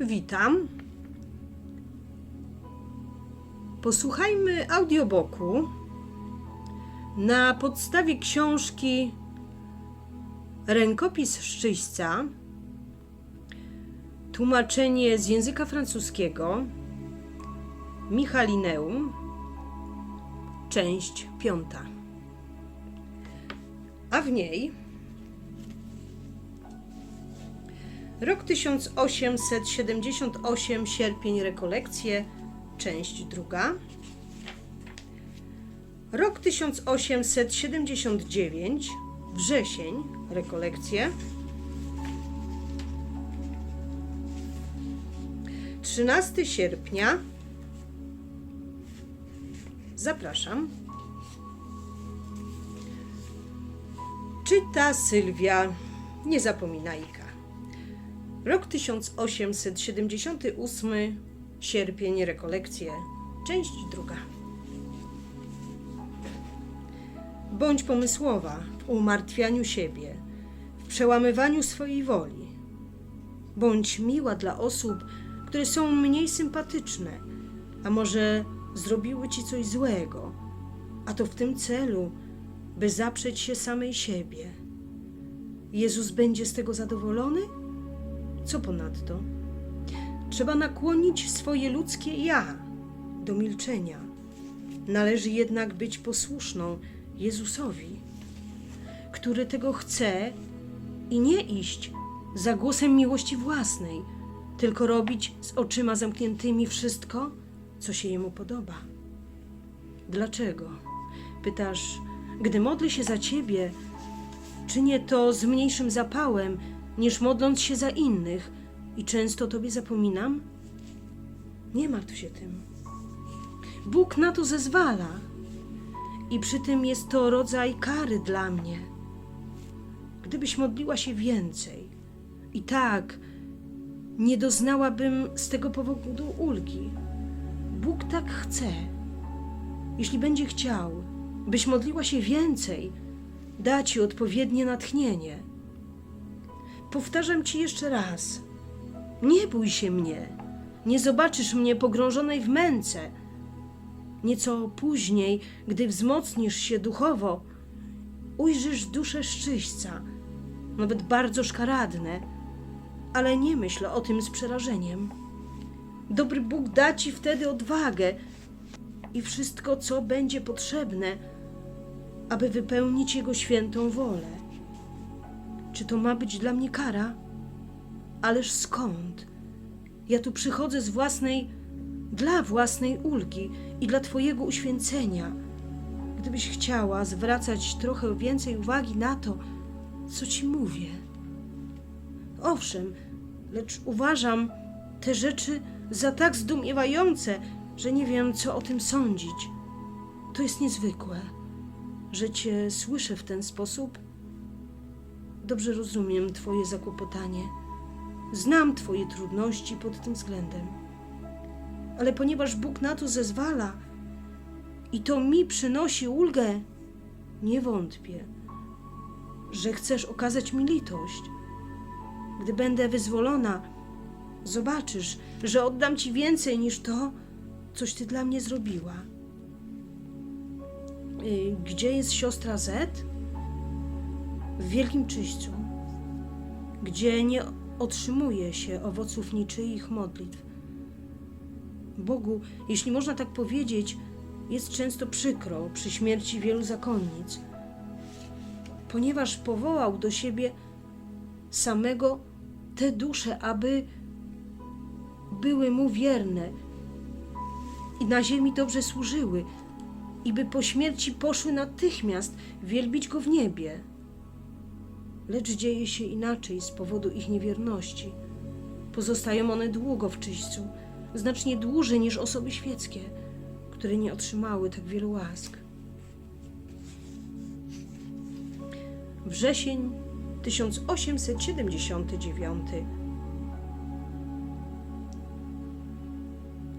Witam. Posłuchajmy audioboku na podstawie książki Rękopis Szczyśca, tłumaczenie z języka francuskiego Michalineum, część piąta. A w niej Rok 1878, sierpień, rekolekcje, część druga. Rok 1879, wrzesień, rekolekcje. 13 sierpnia. Zapraszam. Czyta Sylwia Niezapominajka. Rok 1878, sierpień, rekolekcje, część druga. Bądź pomysłowa w umartwianiu siebie, w przełamywaniu swojej woli. Bądź miła dla osób, które są mniej sympatyczne, a może zrobiły ci coś złego, a to w tym celu, by zaprzeć się samej siebie. Jezus będzie z tego zadowolony? Co ponadto? Trzeba nakłonić swoje ludzkie ja do milczenia. Należy jednak być posłuszną Jezusowi, który tego chce i nie iść za głosem miłości własnej, tylko robić z oczyma zamkniętymi wszystko, co się jemu podoba. Dlaczego? Pytasz, gdy modlę się za ciebie, czynię to z mniejszym zapałem, niż modląc się za innych i często Tobie zapominam? Nie martw się tym. Bóg na to zezwala i przy tym jest to rodzaj kary dla mnie. Gdybyś modliła się więcej i tak nie doznałabym z tego powodu ulgi. Bóg tak chce. Jeśli będzie chciał, byś modliła się więcej, da ci odpowiednie natchnienie. Powtarzam ci jeszcze raz. Nie bój się mnie. Nie zobaczysz mnie pogrążonej w męce. Nieco później, gdy wzmocnisz się duchowo, ujrzysz duszę szczyśca, nawet bardzo szkaradne, ale nie myśl o tym z przerażeniem. Dobry Bóg da ci wtedy odwagę i wszystko, co będzie potrzebne, aby wypełnić Jego świętą wolę. Czy to ma być dla mnie kara? Ależ skąd? Ja tu przychodzę z własnej, dla własnej ulgi i dla Twojego uświęcenia. Gdybyś chciała zwracać trochę więcej uwagi na to, co Ci mówię. Owszem, lecz uważam te rzeczy za tak zdumiewające, że nie wiem, co o tym sądzić. To jest niezwykłe, że Cię słyszę w ten sposób Dobrze rozumiem Twoje zakłopotanie. Znam Twoje trudności pod tym względem. Ale ponieważ Bóg na to zezwala i to mi przynosi ulgę, nie wątpię, że chcesz okazać mi litość. Gdy będę wyzwolona, zobaczysz, że oddam Ci więcej niż to, coś Ty dla mnie zrobiła. Y, Gdzie jest siostra Z? W wielkim czyśćcu, gdzie nie otrzymuje się owoców niczyich modlitw. Bogu, jeśli można tak powiedzieć, jest często przykro przy śmierci wielu zakonnic, ponieważ powołał do siebie samego te dusze, aby były mu wierne i na ziemi dobrze służyły, i by po śmierci poszły natychmiast wielbić go w niebie lecz dzieje się inaczej z powodu ich niewierności. Pozostają one długo w czyśćcu, znacznie dłużej niż osoby świeckie, które nie otrzymały tak wielu łask. Wrzesień 1879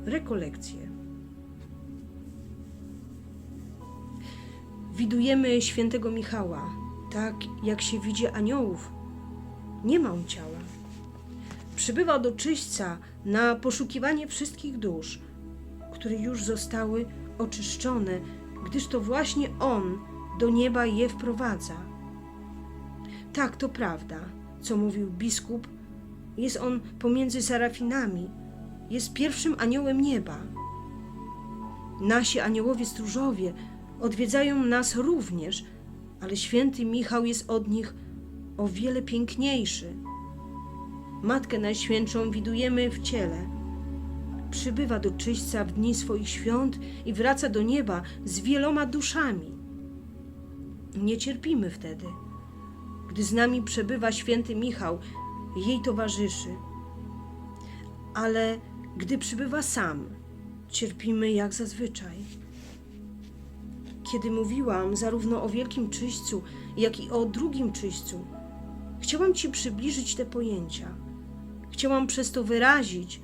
Rekolekcje Widujemy świętego Michała, tak jak się widzi aniołów. Nie ma on ciała. przybywa do czyśćca na poszukiwanie wszystkich dusz, które już zostały oczyszczone, gdyż to właśnie On do nieba je wprowadza. Tak, to prawda, co mówił biskup. Jest on pomiędzy serafinami, jest pierwszym aniołem nieba. Nasi aniołowie stróżowie odwiedzają nas również, ale święty Michał jest od nich o wiele piękniejszy. Matkę Najświętszą widujemy w ciele. Przybywa do czyśćca w dni swoich świąt i wraca do nieba z wieloma duszami. Nie cierpimy wtedy, gdy z nami przebywa święty Michał jej towarzyszy. Ale gdy przybywa sam, cierpimy jak zazwyczaj. Kiedy mówiłam zarówno o wielkim czyśćcu, jak i o drugim czyśćcu, chciałam Ci przybliżyć te pojęcia. Chciałam przez to wyrazić,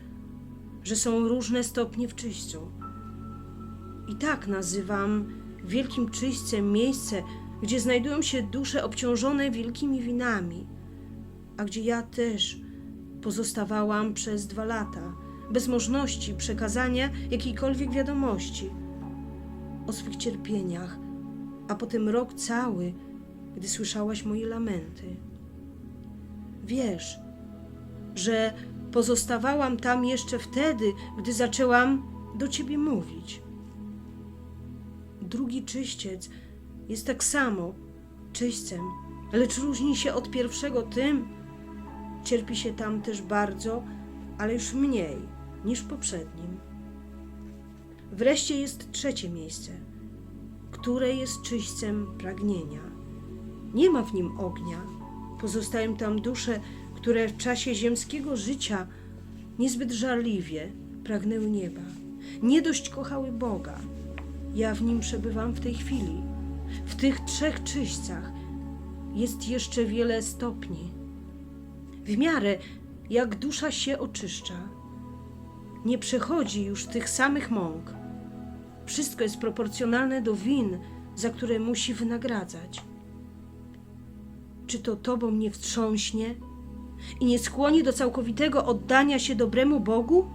że są różne stopnie w czyśćcu. I tak nazywam wielkim czyśćcem miejsce, gdzie znajdują się dusze obciążone wielkimi winami, a gdzie ja też pozostawałam przez dwa lata, bez możliwości przekazania jakiejkolwiek wiadomości o swych cierpieniach, a potem rok cały, gdy słyszałaś moje lamenty. Wiesz, że pozostawałam tam jeszcze wtedy, gdy zaczęłam do ciebie mówić. Drugi czyściec jest tak samo czyśćcem, lecz różni się od pierwszego tym, cierpi się tam też bardzo, ale już mniej niż poprzednim. Wreszcie jest trzecie miejsce, które jest czyśćcem pragnienia. Nie ma w nim ognia. Pozostają tam dusze, które w czasie ziemskiego życia niezbyt żarliwie pragnęły nieba. Nie dość kochały Boga. Ja w nim przebywam w tej chwili. W tych trzech czyśćcach jest jeszcze wiele stopni. W miarę jak dusza się oczyszcza, nie przechodzi już tych samych mąk. Wszystko jest proporcjonalne do win, za które musi wynagradzać. Czy to tobą nie wstrząśnie i nie skłoni do całkowitego oddania się dobremu Bogu?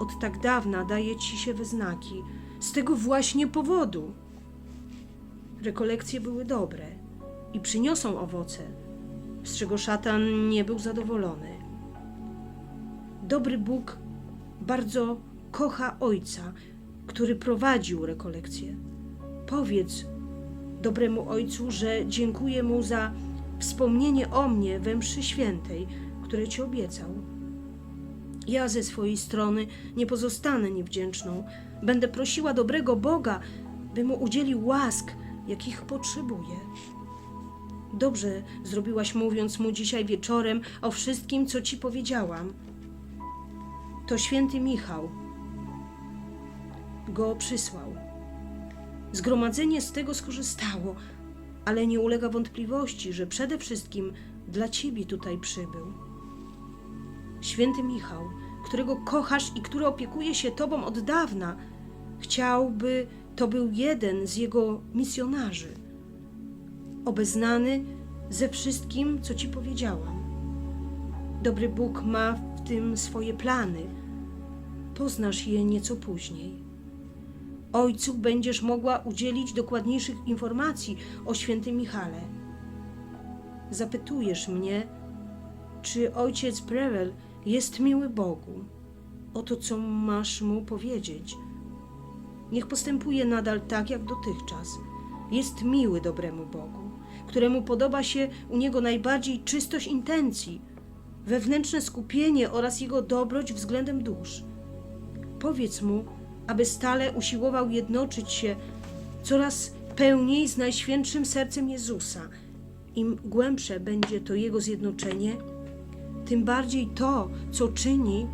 Od tak dawna daje ci się we znaki, z tego właśnie powodu. Rekolekcje były dobre i przyniosą owoce, z czego szatan nie był zadowolony. Dobry Bóg bardzo kocha Ojca, który prowadził rekolekcję. Powiedz dobremu Ojcu, że dziękuję mu za wspomnienie o mnie we mszy świętej, które ci obiecał. Ja ze swojej strony nie pozostanę niewdzięczną. Będę prosiła dobrego Boga, by mu udzielił łask, jakich potrzebuje. Dobrze zrobiłaś, mówiąc mu dzisiaj wieczorem o wszystkim, co ci powiedziałam. To święty Michał go przysłał. Zgromadzenie z tego skorzystało, ale nie ulega wątpliwości, że przede wszystkim dla ciebie tutaj przybył. Święty Michał, którego kochasz i który opiekuje się tobą od dawna, chciałby to był jeden z jego misjonarzy, obeznany ze wszystkim, co ci powiedziałam. Dobry Bóg ma w tym swoje plany. Poznasz je nieco później. Ojcu będziesz mogła udzielić dokładniejszych informacji o świętym Michale. Zapytujesz mnie, czy ojciec Prevel jest miły Bogu. Oto co masz mu powiedzieć. Niech postępuje nadal tak jak dotychczas. Jest miły dobremu Bogu, któremu podoba się u niego najbardziej czystość intencji, wewnętrzne skupienie oraz jego dobroć względem dusz. Powiedz mu, aby stale usiłował jednoczyć się coraz pełniej z Najświętszym Sercem Jezusa. Im głębsze będzie to jego zjednoczenie, tym bardziej to, co czyni,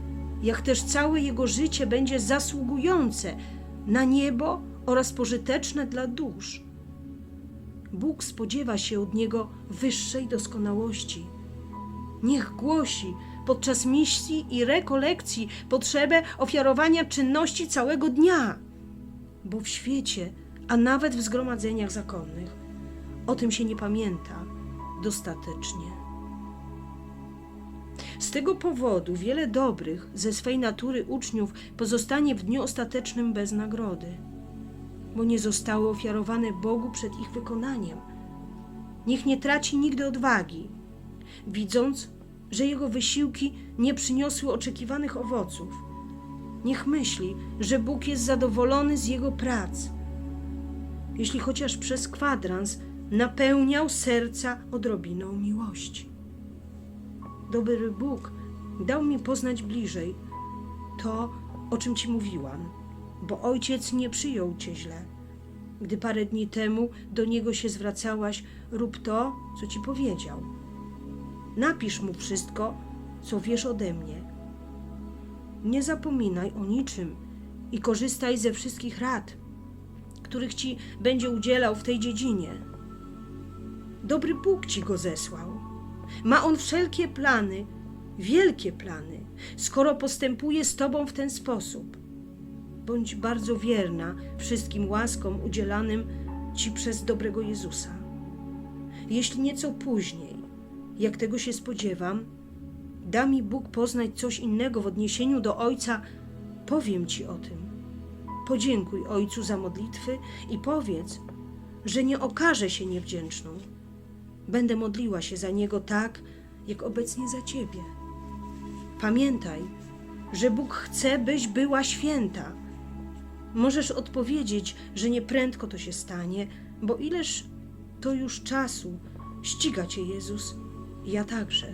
jak też całe jego życie będzie zasługujące na niebo oraz pożyteczne dla dusz. Bóg spodziewa się od niego wyższej doskonałości. Niech głosi podczas misji i rekolekcji potrzebę ofiarowania czynności całego dnia, bo w świecie, a nawet w zgromadzeniach zakonnych, o tym się nie pamięta dostatecznie. Z tego powodu wiele dobrych ze swej natury uczniów pozostanie w dniu ostatecznym bez nagrody, bo nie zostały ofiarowane Bogu przed ich wykonaniem. Niech nie traci nigdy odwagi, widząc, że jego wysiłki nie przyniosły oczekiwanych owoców. Niech myśli, że Bóg jest zadowolony z jego prac, jeśli chociaż przez kwadrans napełniał serca odrobiną miłości. Dobry Bóg dał mi poznać bliżej to, o czym ci mówiłam, bo ojciec nie przyjął cię źle. Gdy parę dni temu do niego się zwracałaś, rób to, co ci powiedział. Napisz mu wszystko, co wiesz ode mnie. Nie zapominaj o niczym i korzystaj ze wszystkich rad, których ci będzie udzielał w tej dziedzinie. Dobry Bóg ci go zesłał. Ma on wszelkie plany, wielkie plany, skoro postępuje z tobą w ten sposób. Bądź bardzo wierna wszystkim łaskom udzielanym ci przez dobrego Jezusa. Jeśli nieco później, jak tego się spodziewam, da mi Bóg poznać coś innego w odniesieniu do Ojca, powiem ci o tym. Podziękuj Ojcu za modlitwy i powiedz, że nie okaże się niewdzięczną. Będę modliła się za niego tak, jak obecnie za ciebie. Pamiętaj, że Bóg chce, byś była święta. Możesz odpowiedzieć, że nieprędko to się stanie, bo ileż to już czasu ściga cię Jezus, ja także.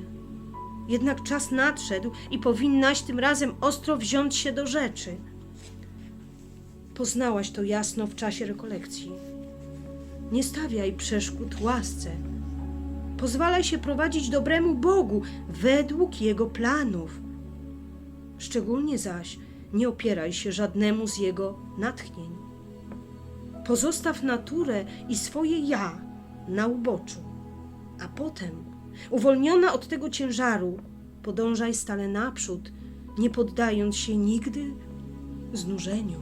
Jednak czas nadszedł i powinnaś tym razem ostro wziąć się do rzeczy. Poznałaś to jasno w czasie rekolekcji. Nie stawiaj przeszkód łasce. Pozwalaj się prowadzić dobremu Bogu według Jego planów. Szczególnie zaś nie opieraj się żadnemu z Jego natchnień. Pozostaw naturę i swoje ja na uboczu, a potem, uwolniona od tego ciężaru, podążaj stale naprzód, nie poddając się nigdy znużeniu.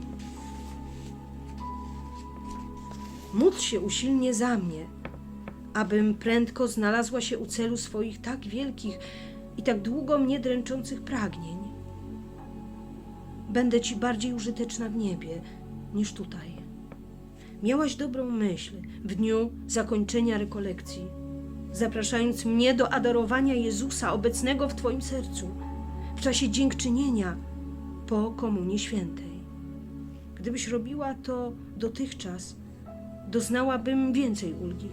Módl się usilnie za mnie, abym prędko znalazła się u celu swoich tak wielkich i tak długo mnie dręczących pragnień. Będę ci bardziej użyteczna w niebie niż tutaj. Miałaś dobrą myśl w dniu zakończenia rekolekcji, zapraszając mnie do adorowania Jezusa obecnego w Twoim sercu w czasie dziękczynienia po Komunii Świętej. Gdybyś robiła to dotychczas, doznałabym więcej ulgi.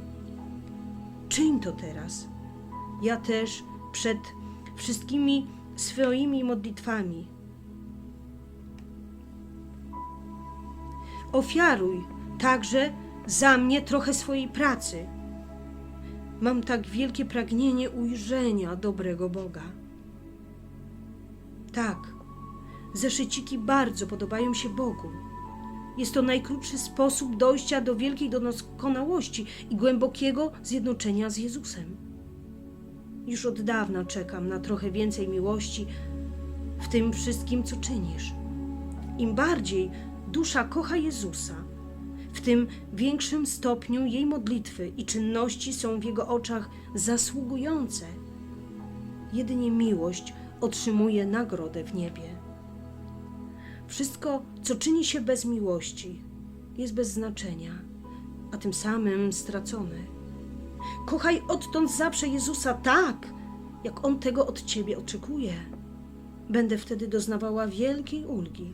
Czyń to teraz. Ja też przed wszystkimi swoimi modlitwami. Ofiaruj także za mnie trochę swojej pracy. Mam tak wielkie pragnienie ujrzenia dobrego Boga. Tak, zeszyciki bardzo podobają się Bogu. Jest to najkrótszy sposób dojścia do wielkiej doskonałości i głębokiego zjednoczenia z Jezusem. Już od dawna czekam na trochę więcej miłości w tym wszystkim, co czynisz. Im bardziej dusza kocha Jezusa, w tym większym stopniu jej modlitwy i czynności są w jego oczach zasługujące. Jedynie miłość otrzymuje nagrodę w niebie. Wszystko, co czyni się bez miłości, jest bez znaczenia, a tym samym stracone. Kochaj odtąd zawsze Jezusa tak, jak On tego od Ciebie oczekuje. Będę wtedy doznawała wielkiej ulgi.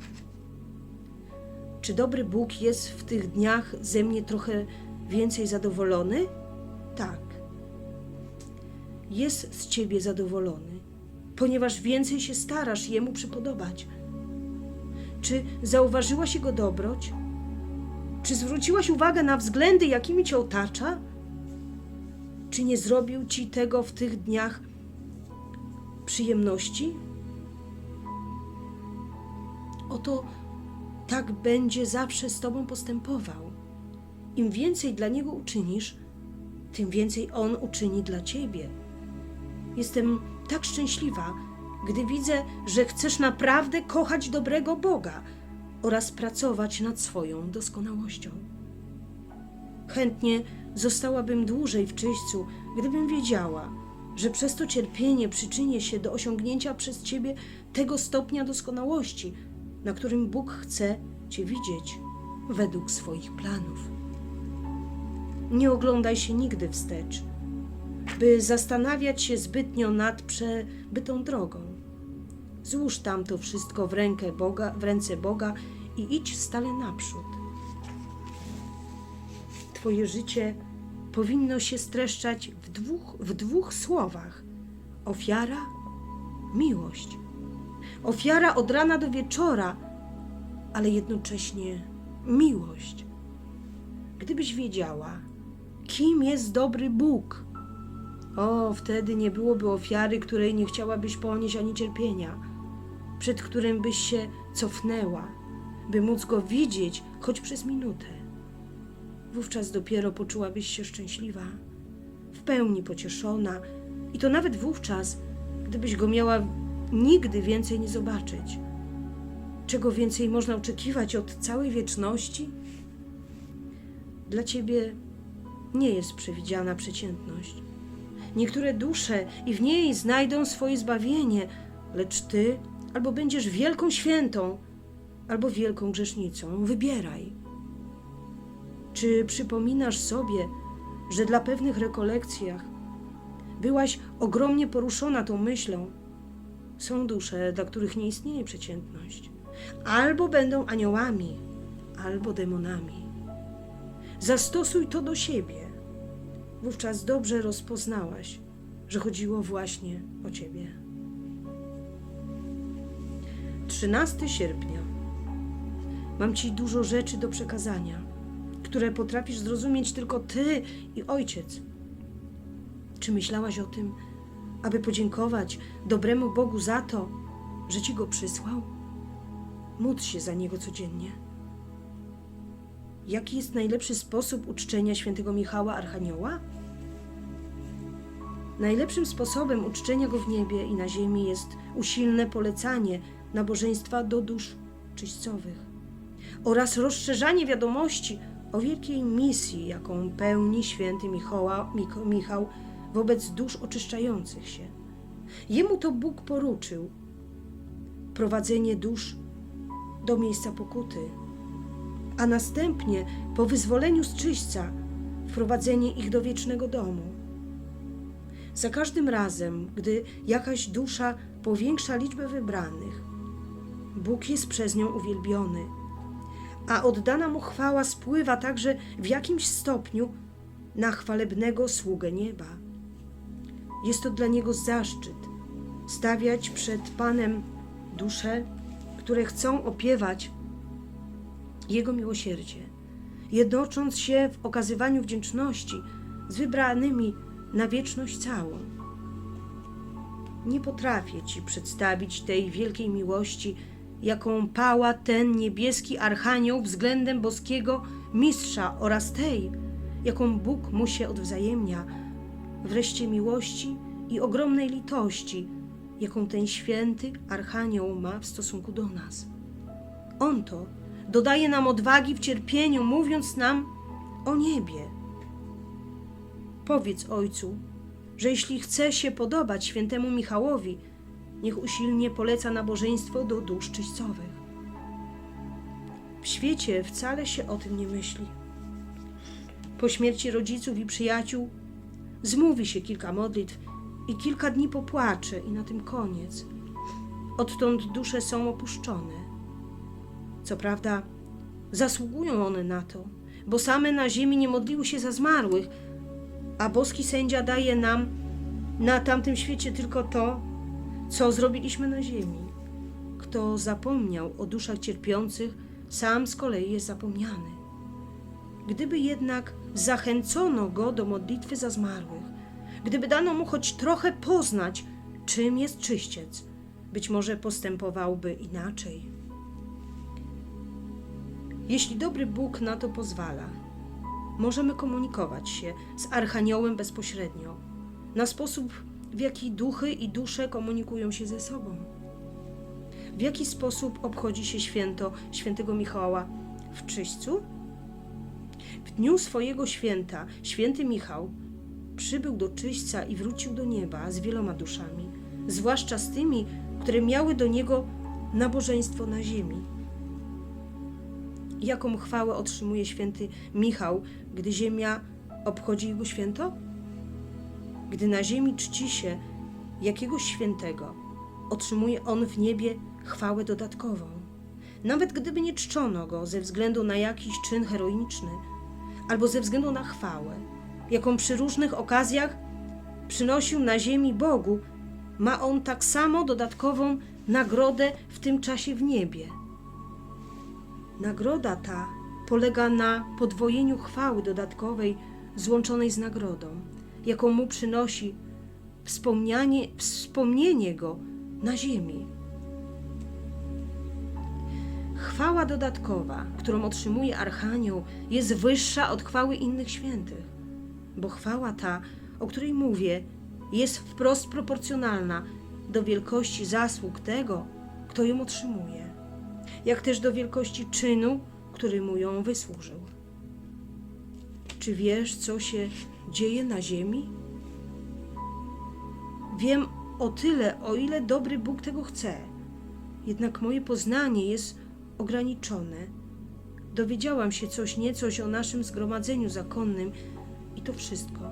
Czy dobry Bóg jest w tych dniach ze mnie trochę więcej zadowolony? Tak. Jest z Ciebie zadowolony, ponieważ więcej się starasz Jemu przypodobać. Czy zauważyłaś jego dobroć? Czy zwróciłaś uwagę na względy, jakimi cię otacza? Czy nie zrobił ci tego w tych dniach przyjemności? Oto tak będzie zawsze z tobą postępował. Im więcej dla niego uczynisz, tym więcej on uczyni dla ciebie. Jestem tak szczęśliwa, gdy widzę, że chcesz naprawdę kochać dobrego Boga oraz pracować nad swoją doskonałością. Chętnie zostałabym dłużej w czyśćcu, gdybym wiedziała, że przez to cierpienie przyczynię się do osiągnięcia przez Ciebie tego stopnia doskonałości, na którym Bóg chce Cię widzieć według swoich planów. Nie oglądaj się nigdy wstecz, by zastanawiać się zbytnio nad przebytą drogą. Złóż tam to wszystko w rękę Boga, w ręce Boga i idź stale naprzód. Twoje życie powinno się streszczać w dwóch, w dwóch słowach: ofiara, miłość. Ofiara od rana do wieczora, ale jednocześnie miłość. Gdybyś wiedziała, kim jest dobry Bóg, o, wtedy nie byłoby ofiary, której nie chciałabyś ponieść ani cierpienia, przed którym byś się cofnęła, by móc go widzieć choć przez minutę. Wówczas dopiero poczułabyś się szczęśliwa, w pełni pocieszona, i to nawet wówczas, gdybyś go miała nigdy więcej nie zobaczyć. Czego więcej można oczekiwać od całej wieczności? Dla ciebie nie jest przewidziana przeciętność. Niektóre dusze i w niej znajdą swoje zbawienie, lecz ty albo będziesz wielką świętą, albo wielką grzesznicą. Wybieraj. Czy przypominasz sobie, że dla pewnych rekolekcjach byłaś ogromnie poruszona tą myślą? Są dusze, dla których nie istnieje przeciętność. Albo będą aniołami, albo demonami. Zastosuj to do siebie. Wówczas dobrze rozpoznałaś, że chodziło właśnie o ciebie. 13 sierpnia. Mam ci dużo rzeczy do przekazania, które potrafisz zrozumieć tylko ty i ojciec. Czy myślałaś o tym, aby podziękować dobremu Bogu za to, że ci go przysłał? Módl się za niego codziennie. Jaki jest najlepszy sposób uczczenia świętego Michała Archanioła? Najlepszym sposobem uczczenia go w niebie i na ziemi jest usilne polecanie nabożeństwa do dusz czyśćcowych oraz rozszerzanie wiadomości o wielkiej misji, jaką pełni święty Michała, Michał wobec dusz oczyszczających się. Jemu to Bóg poruczył prowadzenie dusz do miejsca pokuty, a następnie po wyzwoleniu z czyśćca wprowadzenie ich do wiecznego domu. Za każdym razem, gdy jakaś dusza powiększa liczbę wybranych, Bóg jest przez nią uwielbiony, a oddana mu chwała spływa także w jakimś stopniu na chwalebnego sługę nieba. Jest to dla niego zaszczyt stawiać przed Panem dusze, które chcą opiewać Jego miłosierdzie, jednocząc się w okazywaniu wdzięczności z wybranymi na wieczność całą. Nie potrafię Ci przedstawić tej wielkiej miłości, jaką pała ten niebieski archanioł względem boskiego mistrza oraz tej, jaką Bóg mu się odwzajemnia, wreszcie miłości i ogromnej litości, jaką ten święty archanioł ma w stosunku do nas. On to dodaje nam odwagi w cierpieniu, mówiąc nam o niebie. Powiedz ojcu, że jeśli chce się podobać świętemu Michałowi, niech usilnie poleca nabożeństwo do dusz czyścowych. W świecie wcale się o tym nie myśli. Po śmierci rodziców i przyjaciół zmówi się kilka modlitw i kilka dni popłacze i na tym koniec. Odtąd dusze są opuszczone. Co prawda, zasługują one na to, bo same na ziemi nie modliły się za zmarłych, a boski sędzia daje nam na tamtym świecie tylko to, co zrobiliśmy na ziemi. Kto zapomniał o duszach cierpiących, sam z kolei jest zapomniany. Gdyby jednak zachęcono go do modlitwy za zmarłych, gdyby dano mu choć trochę poznać, czym jest czyściec, być może postępowałby inaczej. Jeśli dobry Bóg na to pozwala, możemy komunikować się z Archaniołem bezpośrednio, na sposób, w jaki duchy i dusze komunikują się ze sobą. W jaki sposób obchodzi się święto świętego Michała w czyśćcu? W dniu swojego święta święty Michał przybył do czyśćca i wrócił do nieba z wieloma duszami, zwłaszcza z tymi, które miały do niego nabożeństwo na ziemi. Jaką chwałę otrzymuje święty Michał, gdy ziemia obchodzi jego święto? Gdy na ziemi czci się jakiegoś świętego, otrzymuje on w niebie chwałę dodatkową. Nawet gdyby nie czczono go ze względu na jakiś czyn heroiczny, albo ze względu na chwałę, jaką przy różnych okazjach przynosił na ziemi Bogu, ma on tak samo dodatkową nagrodę w tym czasie w niebie. Nagroda ta polega na podwojeniu chwały dodatkowej złączonej z nagrodą, jaką mu przynosi wspomnienie, wspomnienie go na ziemi. Chwała dodatkowa, którą otrzymuje Archanioł, jest wyższa od chwały innych świętych, bo chwała ta, o której mówię, jest wprost proporcjonalna do wielkości zasług tego, kto ją otrzymuje, jak też do wielkości czynu, który mu ją wysłużył. Czy wiesz, co się dzieje na ziemi? Wiem o tyle, o ile dobry Bóg tego chce. Jednak moje poznanie jest ograniczone. Dowiedziałam się coś niecoś o naszym zgromadzeniu zakonnym i to wszystko.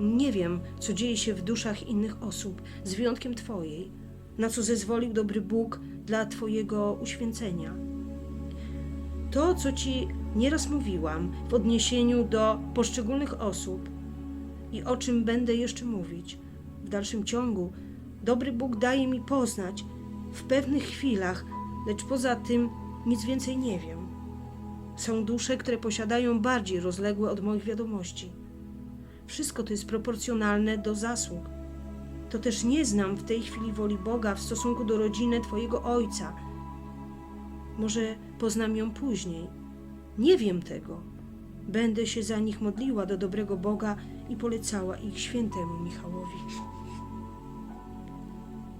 Nie wiem, co dzieje się w duszach innych osób, z wyjątkiem Twojej, na co zezwolił dobry Bóg dla Twojego uświęcenia. To, co Ci nieraz mówiłam w odniesieniu do poszczególnych osób i o czym będę jeszcze mówić w dalszym ciągu, dobry Bóg daje mi poznać w pewnych chwilach, lecz poza tym nic więcej nie wiem. Są dusze, które posiadają bardziej rozległe od moich wiadomości. Wszystko to jest proporcjonalne do zasług. To też nie znam w tej chwili woli Boga w stosunku do rodziny Twojego Ojca. Może poznam ją później. Nie wiem tego. Będę się za nich modliła do dobrego Boga i polecała ich świętemu Michałowi.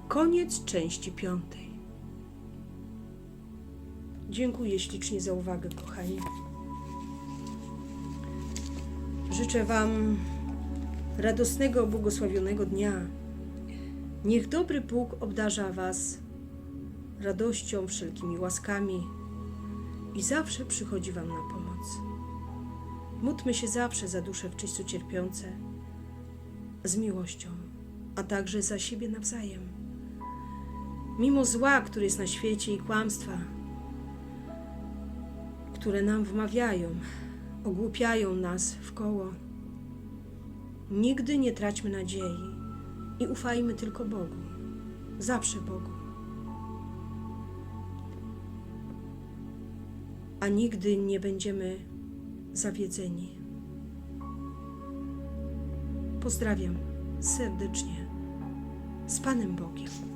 Koniec części piątej. Dziękuję ślicznie za uwagę, kochani. Życzę Wam radosnego, błogosławionego dnia. Niech dobry Bóg obdarza Was radością, wszelkimi łaskami i zawsze przychodzi Wam na pomoc. Módlmy się zawsze za dusze w czyściu cierpiące, z miłością, a także za siebie nawzajem. Mimo zła, które jest na świecie i kłamstwa, które nam wmawiają, ogłupiają nas w koło. Nigdy nie traćmy nadziei i ufajmy tylko Bogu, zawsze Bogu. A nigdy nie będziemy zawiedzeni. Pozdrawiam serdecznie z Panem Bogiem.